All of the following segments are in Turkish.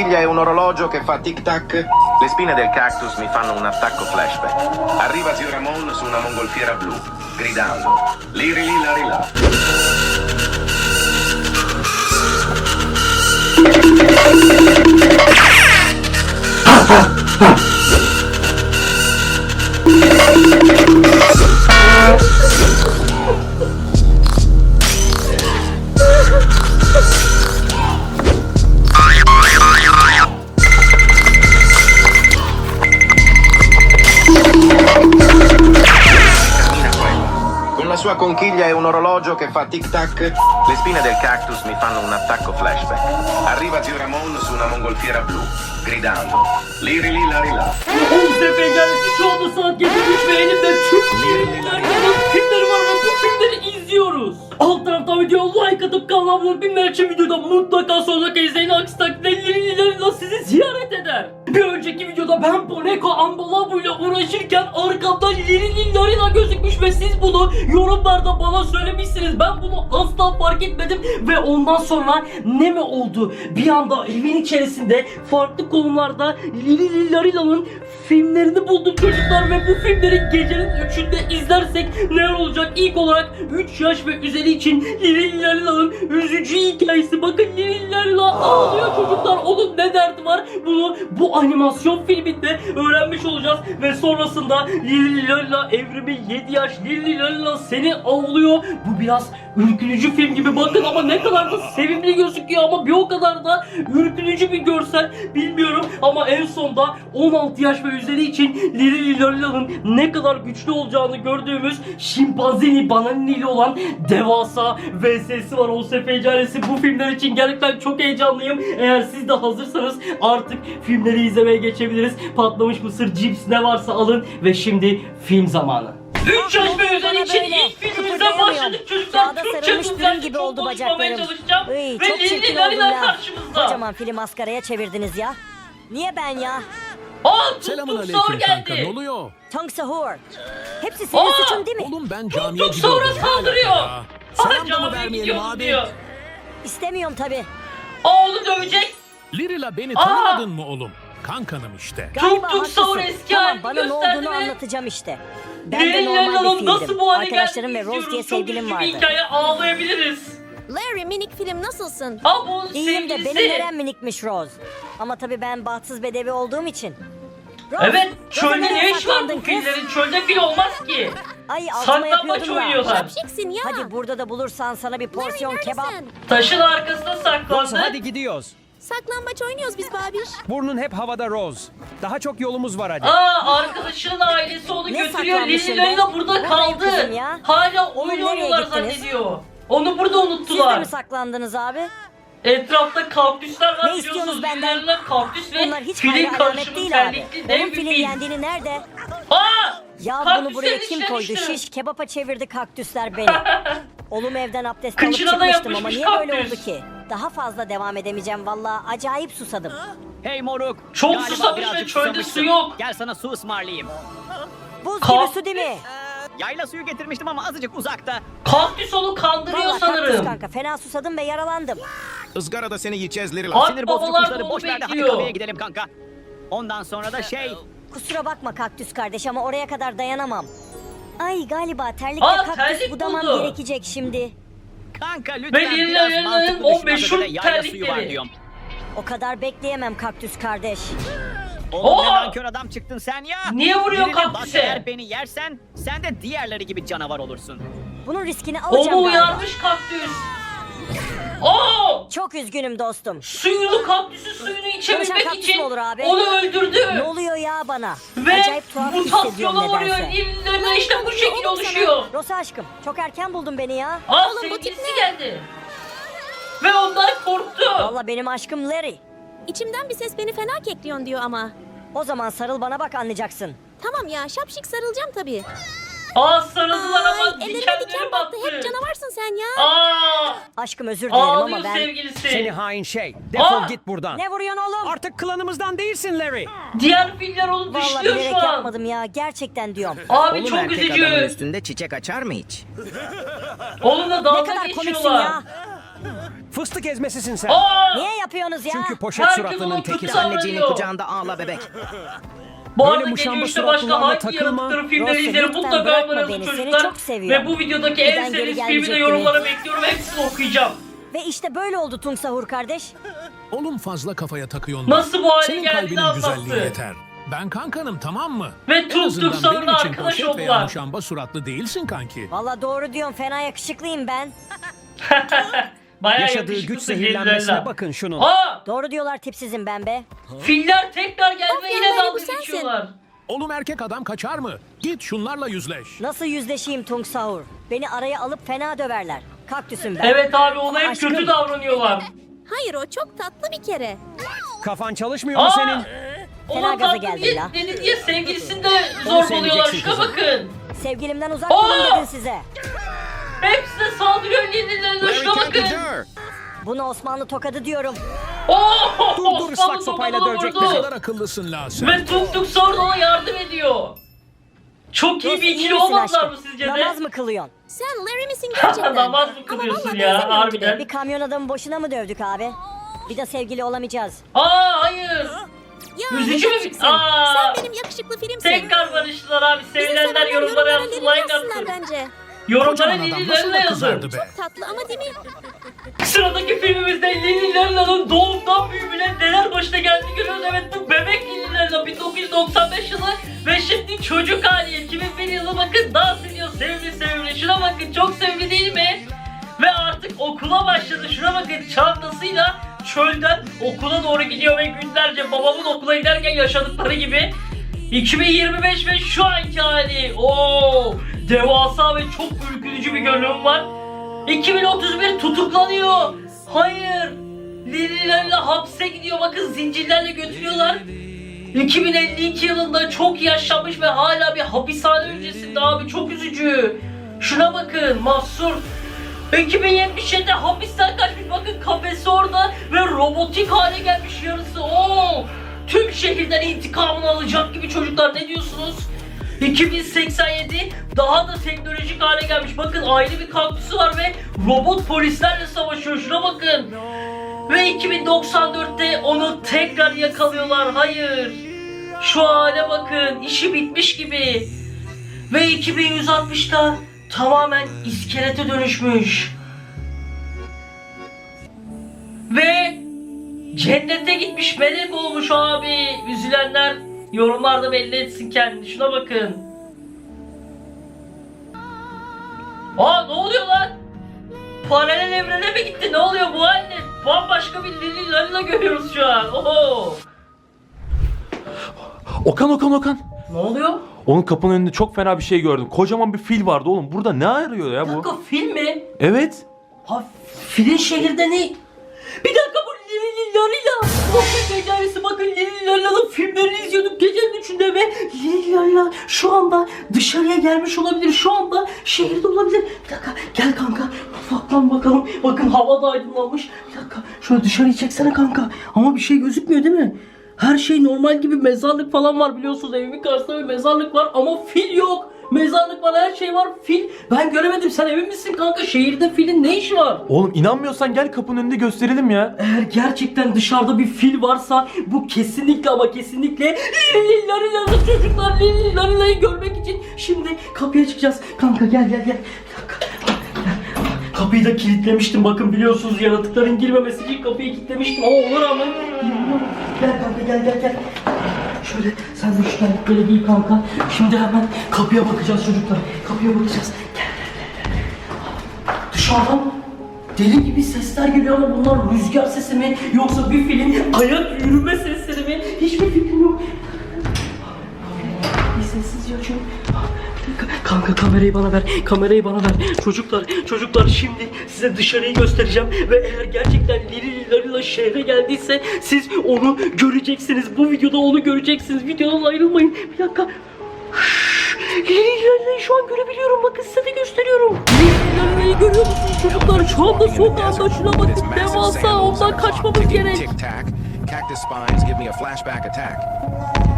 La conchiglia e un orologio che fa tic-tac, le spine del cactus mi fanno un attacco flashback. Arriva zio Ramon su una mongolfiera blu, gridando Liri li lari la. Cammina che fa tic-tac, le spine del cactus mi fanno un attacco flashback. Arriva zio Ramon su una mongolfiera blu, gridando Liri li lari la. Oğuz Efecanesi şu anda saat 7.3 ve elimde tüm filmler filmleri var ve bu filmleri izliyoruz. Alt taraftan videoya like atıp kanala abone olup için videoda mutlaka sonraki izleyin aksi takdirde Lili'lerle sizi ziyaret eder. Bir önceki videoda ben Boneko Ambalabu ile uğraşırken arkamda Lili Larina gözükmüş ve siz bunu yorumlarda bana söylemişsiniz. Ben bunu asla fark etmedim ve ondan sonra ne mi oldu? Bir anda evin içerisinde farklı konularda Lili Larina'nın filmlerini buldum çocuklar ve bu filmleri gecenin 3'ünde izlersek neler olacak? İlk olarak 3 yaş ve üzeri için Lili Larina'nın üzücü hikayesi. Bakın Lili Larina ağlıyor çocuklar. Onun ne derdi var? Bunu bu animasyon filminde öğrenmiş olacağız ve sonrasında Lili evrimi 7 yaş Lili seni avlıyor. Bu biraz ürkütücü film gibi bakın ama ne kadar da sevimli gözüküyor ama bir o kadar da ürkütücü bir görsel bilmiyorum. Ama en sonda 16 yaş ve üzeri için Lili Larina'nın ne kadar güçlü olacağını gördüğümüz Şimpanzini Bananini ile olan devasa VS'si var. OSF canesi bu filmler için gerçekten çok heyecanlıyım. Eğer siz de hazırsanız artık filmleri izlemeye geçebiliriz. Patlamış mısır cips ne varsa alın ve şimdi film zamanı 3 yaş ve üzeri için ilk filmimizden başladık çocuklar Sağda sarılmış pirin gibi çok oldu bacaklarım. Iy, ve çok çirkin oldum ya. karşımızda Kocaman fili maskaraya çevirdiniz ya. Niye ben ya? Aa Selamun aleyküm kanka geldi ne oluyor? Tong Sahur. Hepsi senin Aa! suçun değil mi? Oğlum ben camiye Tuk Sahur'a gidiyordum. Ne saldırıyor. Selam da mı vermeyelim abi? diyor. İstemiyorum tabi. Aa onu dövecek. Lirila beni Aa! tanımadın mı oğlum? Kankanım işte. Galiba Tuk Sahur eski Tamam bana ne olduğunu anlatacağım işte. Ben de normal Larina'nın bir nasıl bu hale Arkadaşlarım ve geldiğini Rose diye. Çok sevgilim üzücü bir vardı. hikaye ağlayabiliriz. Larry minik film nasılsın? Aa bu onun İyiyim de sevgilisi. benim nerem minikmiş Rose. Ama tabi ben bahtsız bedevi olduğum için. Rose, Evet Rose çölde nereye ne iş var saklandın bu kız? filmlerin? Çölde fil olmaz ki. Ay altıma Saklambaç yapıyordum oynuyorlar. Şapşiksin ya. Hadi burada da bulursan sana bir porsiyon Larry kebap. neredesin? Taşın arkasına Rose saklandı. hadi gidiyoruz. Saklambaç oynuyoruz biz babiş. Burnun hep havada Rose. Daha çok yolumuz var hadi. Aa arkadaşının ailesi onu Ne götürüyor. saklanmışsın Lili Larina be? burada Buradayım kaldı. kızım ya. Hala oyun nereye oynuyorlar gittiniz? zannediyor. Onu burada Siz de unuttular. mi saklandınız abi? Etrafta kaktüsler var Ne biliyorsunuz. istiyorsunuz benden? Lili Larina kaktüs ve Bunlar hiç filin hayra alamet karışımı değil abi. terlikli dev Onun bir filin fil. yendiğini nerede? Aa! Ya bunu Kaktüslerin buraya kim içine koydu? düştü. Şiş kebapa çevirdi kaktüsler beni. Oğlum evden abdest Kıçına alıp da çıkmıştım ama yapışmış niye böyle kaktüs. oldu ki? Daha fazla devam edemeyeceğim valla. Acayip susadım. Hey moruk. Çok galiba susamış ve birazcık çölde susamışsın. su yok. Gel sana su ısmarlayayım. Buz Ka- gibi su değil mi? Yayla suyu getirmiştim ama azıcık uzakta. Kaktüs onu kandırıyor Valla kaktüs sanırım. kanka fena susadım ve yaralandım. Izgarada seni yiyeceğiz Lirila. At Sinir bozucu babalar kuşları boş ver de hadi bekliyor. kafeye gidelim kanka. Ondan sonra da şey... Kusura bakma kaktüs kardeş ama oraya kadar dayanamam. Ay galiba terlikle Aa, kaktüs terlik budamam buldu. gerekecek şimdi. Kanka lütfen Lili biraz Larina'nın mantıklı o düşün. meşhur yayla suyu var terlikleri. diyorum. O kadar bekleyemem kaktüs kardeş. Oğlum Oo! ne nankör adam çıktın sen ya. Niye vuruyor Birine bak kaktüse? eğer beni yersen sen de diğerleri gibi canavar olursun. Bunun riskini Onu alacağım galiba. uyarmış kaktüs. Oo! Çok üzgünüm dostum. Suyunu kaktüsün suyunu içebilmek için olur abi? onu öldürdü. Ne oluyor ya bana? Ve Acayip tuhaf hissediyorum mutasyona uğruyor. nedense. İşte bu şekil oluşuyor. Rosa aşkım çok erken buldun beni ya. Aa Oğlum, bu tip sevgilisi geldi. Ve ondan korktu. Valla benim aşkım Larry. İçimden bir ses beni fena kekliyorsun diyor ama. O zaman sarıl bana bak anlayacaksın. Tamam ya şapşik sarılacağım tabii. Aa sarıldılar Ay, ama ellerime dikenleri diken battı. Hep battı. canavarsın sen ya. Aa Aşkım özür dilerim ağlıyor ama ben... sevgilisi. Seni hain şey. Defol Aa! git buradan. Ne vuruyorsun oğlum? Artık klanımızdan değilsin Larry. Diğer filler onu Vallahi dışlıyor bilerek şu an. yapmadım ya. Gerçekten diyorum. Abi Oğlum çok erkek adamın üzücü. üstünde çiçek açar mı hiç? Onunla ne dalga kadar komiksin geçiyorlar. ya. Fıstık ezmesisin sen. Aa! Niye yapıyorsunuz ya? Çünkü poşet Herkes suratının onu teki. kötü Anneciğinin davranıyor. kucağında ağla bebek. Bu Böyle arada muşamba geliyor işte başka suratlılarla hangi takılma. yaratıkları filmleri Rosie, izlerim lütfen mutlaka bırakma beni, seni çocuklar. çok seviyorum. Ve bu videodaki en Neden geri filmi de gelmeyecek yorumlara bekliyorum hepsini okuyacağım. Ve işte böyle oldu Tung Sahur kardeş. Oğlum fazla kafaya takıyorsun. Nasıl bu hale Senin geldiğini kalbinin güzelliği anlattı. yeter. Ben kankanım tamam mı? Ve En Tuk azından Sahur'la benim için arkadaş poşet veya oldular. muşamba suratlı değilsin kanki. Valla doğru diyorsun fena yakışıklıyım ben. Bayağı Yaşadığı güç zehirlenmesine bakın şunun. Aa! Doğru diyorlar tipsizim ben be. Filler tekrar geldi ve yine dalga geçiyorlar. Oğlum erkek adam kaçar mı? Git şunlarla yüzleş. Nasıl yüzleşeyim Tung Sahur? Beni araya alıp fena döverler. Kaktüsüm ben. Evet abi ona hep Aşkım. kötü davranıyorlar. Hayır o çok tatlı bir kere. Kafan çalışmıyor mu Aa! senin? Fena Ona gaza tatlı geldim diye, ya. dedi diye sevgilisini de zorbalıyorlar. seveceksin Şuna kızım. bakın. Sevgilimden uzak Aa! durun dedin size. Hepsi saldırıyor yenilerine. Şuna bakın. Buna Osmanlı tokadı diyorum. Oo! Dur, dur, ıslak Osmanlı sopayla dövecek vurdu. Ne kadar akıllısın la sen. Ve Tuk Tuk da ona yardım ediyor. Çok iyi bir iyi ikili misin olmadılar aşkım? mı sizce de? Namaz mı kılıyorsun? Sen Larry misin gerçekten? Namaz mı kılıyorsun ya harbiden? Bir kamyon adamı boşuna mı dövdük abi? Bir de sevgili olamayacağız. Aa hayır. Ya Üzücü mü? Aa! Sen benim yakışıklı filmsin. Tekrar barıştılar abi. Bizi Sevilenler sevenler yorumlara yapsın, Lili like atsın. bence. Yorumlara Kocaman adam nasıl Lili'lerle da yazın. kızardı be. Tatlı ama değil mi? Sıradaki filmimizde Lili'lerle doğumdan büyümüne neler başına geldi görüyoruz. Evet bu bebek Lili'lerle 1995 yılı ve şimdi çocuk hali 2001 yılı bakın dans ediyor sevimli sevimli. Şuna bakın çok sevimli değil mi? Ve artık okula başladı. Şuna bakın çantasıyla çölden okula doğru gidiyor ve günlerce babamın okula giderken yaşadıkları gibi 2025 ve şu anki hali. Oo! Devasa ve çok ürkütücü bir görünüm var. 2031 tutuklanıyor. Hayır. Lililerle hapse gidiyor. Bakın zincirlerle götürüyorlar. 2052 yılında çok yaşamış ve hala bir hapishane öncesinde abi çok üzücü. Şuna bakın mahsur. 2077'de hapisten kaçmış bakın kafesi orada ve robotik hale gelmiş yarısı. Oo! Tüm şehirden intikamını alacak gibi çocuklar ne diyorsunuz? 2087 daha da teknolojik hale gelmiş. Bakın ayrı bir kampüsü var ve robot polislerle savaşıyor. Şuna bakın. Ve 2094'te onu tekrar yakalıyorlar. Hayır. Şu hale bakın. İşi bitmiş gibi. Ve 2160'da tamamen iskelete dönüşmüş. Ve cennete gitmiş melek olmuş abi. Üzülenler yorumlarda belli etsin kendini. Şuna bakın. Aa ne oluyor lan? Paralel evrene mi gitti? Ne oluyor bu halde? Bambaşka bir Lili Lalila görüyoruz şu an. Oho. Okan Okan Okan. Ne oluyor? Onun kapının önünde çok fena bir şey gördüm. Kocaman bir fil vardı oğlum. Burada ne arıyor ya bu? dakika film mi? Evet. Ha filin şehirde ne? Bir dakika Lili Lalila. Çok becerisi bakın Lili Lalila'nın filmlerini izliyorduk gecenin üçünde ve Lili şu anda dışarıya gelmiş olabilir. Şu anda şehirde olabilir. Bir dakika gel kanka mutfaktan bakalım. Bakın hava da aydınlanmış. Bir dakika şöyle dışarıyı çeksene kanka. Ama bir şey gözükmüyor değil mi? Her şey normal gibi mezarlık falan var biliyorsunuz evimin karşısında bir mezarlık var ama fil yok. Mezarlık var her şey var fil. Ben göremedim sen emin misin kanka şehirde filin ne işi var? Oğlum inanmıyorsan gel kapının önünde gösterelim ya. Eğer gerçekten dışarıda bir fil varsa bu kesinlikle ama kesinlikle Lili Larila'lı çocuklar Lili Larila'yı görmek için şimdi kapıya çıkacağız. Kanka gel gel gel. Kapıyı da kilitlemiştim bakın biliyorsunuz yaratıkların girmemesi için kapıyı kilitlemiştim ama ona rağmen. Gel kanka gel gel gel. Şöyle sen de şu terlikleri giy kanka. Şimdi hemen kapıya bakacağız çocuklar. Kapıya bakacağız. Gel gel gel. gel. Dışarıdan deli gibi sesler geliyor ama bunlar rüzgar sesi mi yoksa bir filin ayak yürüme sesleri mi? Hiçbir fikrim yok. Bir sessizce açıyorum. Kanka kamerayı bana ver. Kamerayı bana ver. Çocuklar, çocuklar şimdi size dışarıyı göstereceğim ve eğer gerçekten Lili Larila şehre geldiyse siz onu göreceksiniz. Bu videoda onu göreceksiniz. Videodan ayrılmayın. Bir dakika. Lili Larila'yı şu an görebiliyorum. Bakın size de gösteriyorum. Lili Larila'yı görüyor musunuz çocuklar? Şu anda sokağında şuna bakın. Devasa ondan kaçmamız gerek. Cactus spines give me a flashback attack.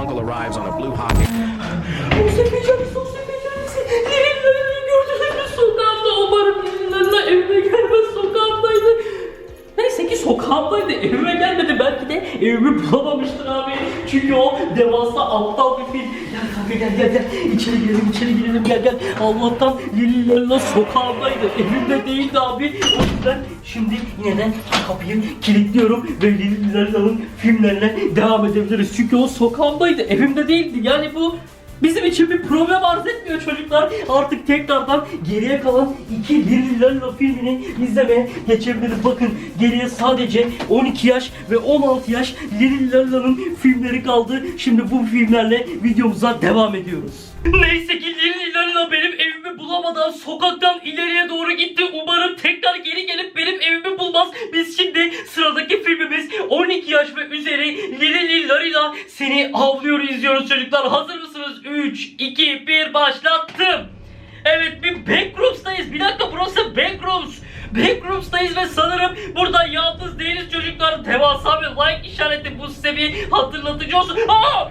Uncle arrives on a blue hawk. Lili gördünüz mü sokağımda? Umarım Lili Larila evine gelmez sokağımdaydı. sokağımdaydı. Evime gelmedi. Belki de evimi bulamamıştır abi. Çünkü o devasa aptal bir fil. Gel kanka gel gel gel. İçeri girelim içeri girelim gel gel. Allah'tan Lili'lerle sokağımdaydı. Evimde değildi abi. O yüzden şimdi yine de kapıyı kilitliyorum ve Lili'lerle filmlerine devam edebiliriz. Çünkü o sokağımdaydı. Evimde değildi. Yani bu Bizim için bir problem arz etmiyor çocuklar. Artık tekrardan geriye kalan iki Lili Lalla filmini izlemeye geçebiliriz. Bakın geriye sadece 12 yaş ve 16 yaş Lili Lalla'nın filmleri kaldı. Şimdi bu filmlerle videomuza devam ediyoruz. Neyse bulamadan sokaktan ileriye doğru gitti. Umarım tekrar geri gelip benim evimi bulmaz. Biz şimdi sıradaki filmimiz 12 yaş ve üzeri Lili Lalla seni avlıyor izliyoruz çocuklar. Hazır mısınız? 3, 2, 1 başlattım. Evet bir backrooms'tayız. Bir dakika burası backrooms. Backrooms'tayız ve sanırım burada yalnız değiliz çocuklar. Devasa bir like işareti bu size bir hatırlatıcı olsun. Aa!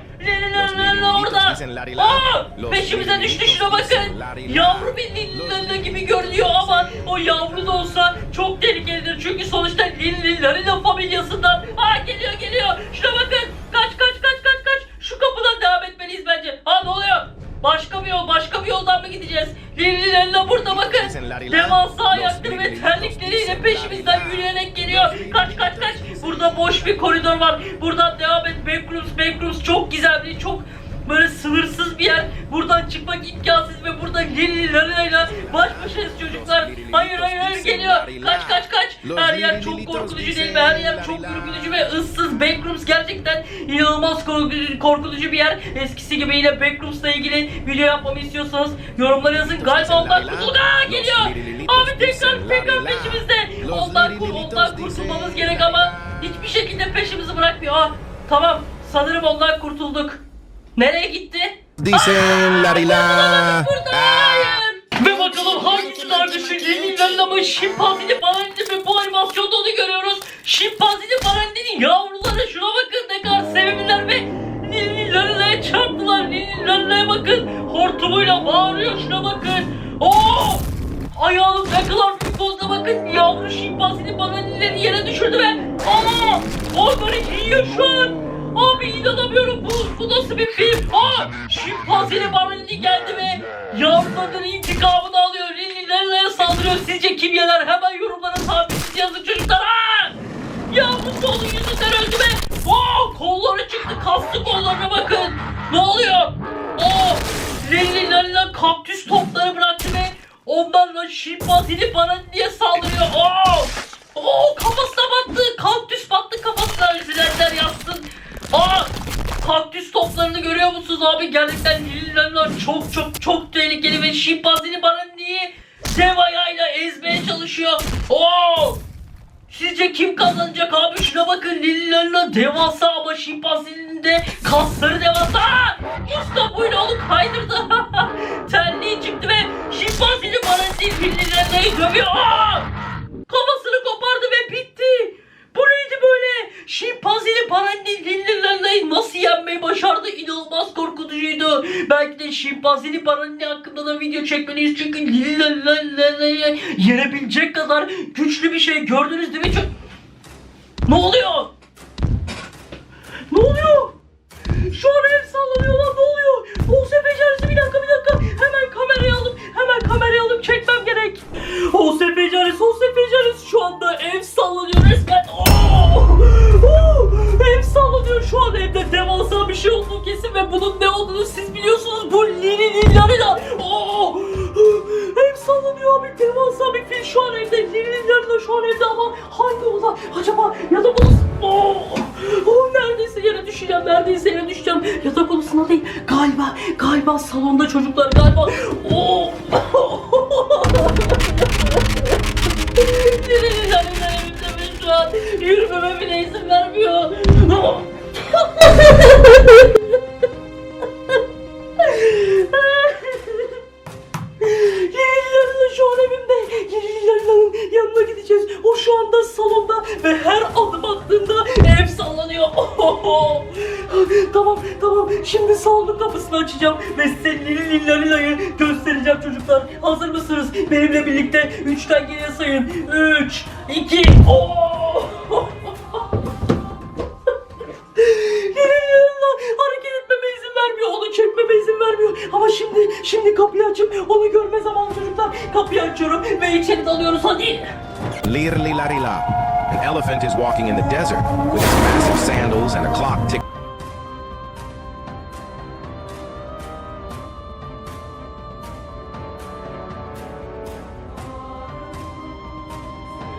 Aa! Peşimize düştü şuna bakın. Yavru bir Lili Lala gibi görünüyor ama o yavru da olsa çok tehlikelidir. Çünkü sonuçta Lili Lala familyasından. Aa geliyor geliyor. Şuna bakın. Kaç kaç kaç kaç kaç. Şu kapıdan devam etmeliyiz bence. Ha ne oluyor? Başka bir yol, başka bir yoldan mı gideceğiz? Lala burada bakın. Devasa ayakları ve terlikleriyle peşimizden yürüyerek geliyor. Kaç kaç kaç. Burada boş bir koridor var. Buradan devam et. Backrooms, backrooms çok gizemli, çok böyle sınırsız bir yer. Buradan çıkmak imkansız ve burada Lili Lala'yla baş başayız çocuklar. Hayır hayır hayır geliyor. Kaç kaç kaç. Her yer çok korkutucu değil mi? Her yer çok ürkütücü ve ıssız. Backrooms gerçekten inanılmaz korkutucu, korkutucu bir yer. Eskisi gibi yine Backrooms'la ilgili video yapmamı istiyorsanız yorumlara yazın. Galiba ondan kurtulduk. Aa geliyor. Abi tekrar tekrar peşimizde. Ondan, kur, ondan kurtulmamız gerek ama hiçbir şekilde peşimizi bırakmıyor. Aa, tamam sanırım ondan kurtulduk. Nereye gitti? Dicen la di la. Burada hayır. Ve bakalım hangisi daha güçlü? Lili'nin ama şimpanzini Barandi ve bu animasyonda onu görüyoruz. Şimpanzini Barandi'nin yavruları şuna bakın ne kadar sevimliler ve Lili'lerle çarptılar. Lili'lerle bakın hortumuyla bağırıyor şuna bakın. Oo! Ayağının ne kadar olduğuna bakın. Yavru şimpanzini Barandi'leri yere düşürdü ve Aa! Onları yiyor şu an. Abi inanamıyorum bu, bu nasıl bir film? Aa! Şimpanzini Barney geldi ve yavrularının intikamını alıyor. Lililerle saldırıyor. Sizce kim yener? Hemen yorumlara tahmininizi yazın çocuklar. Aa! Yavrusu onun yüzünden öldü ve Oo! kolları çıktı. Kaslı kollarına bakın. Ne oluyor? Oo! Lililerle kaktüs topları bıraktı ve onlarla şimpanzini Barney'e saldırıyor. Oo! Oo kafasına battı. Kaktüs battı kafasına. Görüyor musunuz abi? Gerçekten lililer çok çok çok tehlikeli ve şimpanzini bana niye dev ezmeye çalışıyor. Oo! Sizce kim kazanacak abi? Şuna bakın Lililerle devasa ama şimpanzinin de kasları devasa. Aa! İşte buydu oğlum kaydırdı. Terliği çıktı ve şimpanzini bana değil Lililerle'yi dövüyor. Aa! Kafasını kopardı ve bitti. Bu neydi böyle? Şimpanzini Parandi Lillilerle'yi nasıl yenmeyi başardı? İnanılmaz korkutucuydu. Belki de şimpanzini Parandi hakkında da video çekmeliyiz. Çünkü yenebilecek kadar güçlü bir şey gördünüz değil mi? Çok... Ne oluyor? Ne oluyor? Devasa bir şey olduğu kesin ve bunun ne olduğunu siz biliyorsunuz. Bu Lili Lillarina. Oo! Ev sallanıyor abi devasa bir fil şu an evde. Lili Lillarina şu an evde ama hangi oda acaba yatak odası? Oo! Oo, neredeyse yere düşeceğim neredeyse yere düşeceğim. Yatak odasında değil galiba galiba salonda çocuklar galiba. Oo! Lili Lillarina evimde ve şu an yürümeme bile izin vermiyor. Lililerle şu an evimde. Lililerle'nin yanına gideceğiz. O şu anda salonda ve her adım attığında ev sallanıyor. tamam tamam şimdi salonun kapısını açacağım ve size Lililerle'yi göstereceğim çocuklar. Hazır mısınız? Benimle birlikte 3'ten geriye sayın. 3, 2, açıyorum ve içeri dalıyoruz hadi. Lirli larila. An elephant is walking in the desert with his massive sandals and a